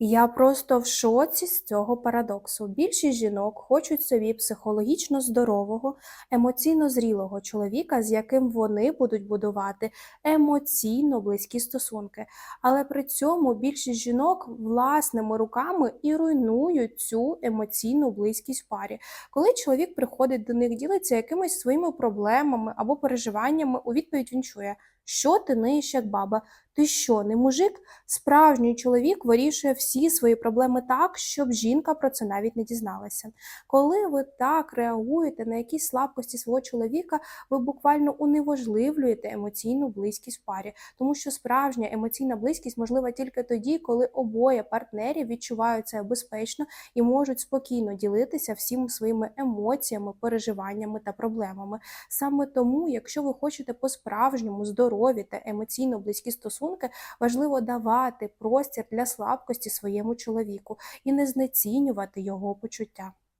Я просто в шоці з цього парадоксу. Більшість жінок хочуть собі психологічно здорового, емоційно зрілого чоловіка, з яким вони будуть будувати емоційно близькі стосунки. Але при цьому більшість жінок власними руками і руйнують цю емоційну близькість в парі. Коли чоловік приходить до них, ділиться якимись своїми проблемами або переживаннями, у відповідь він чує. Що ти ниєш як баба? Ти що, не мужик? Справжній чоловік вирішує всі свої проблеми так, щоб жінка про це навіть не дізналася. Коли ви так реагуєте на якісь слабкості свого чоловіка, ви буквально уневажливлюєте емоційну близькість в парі, тому що справжня емоційна близькість можлива тільки тоді, коли обоє партнерів відчувають себе безпечно і можуть спокійно ділитися всіми своїми емоціями, переживаннями та проблемами. Саме тому, якщо ви хочете по-справжньому здорові та емоційно близькі стосунки, важливо давати простір для слабкості своєму чоловіку і не знецінювати його почуття.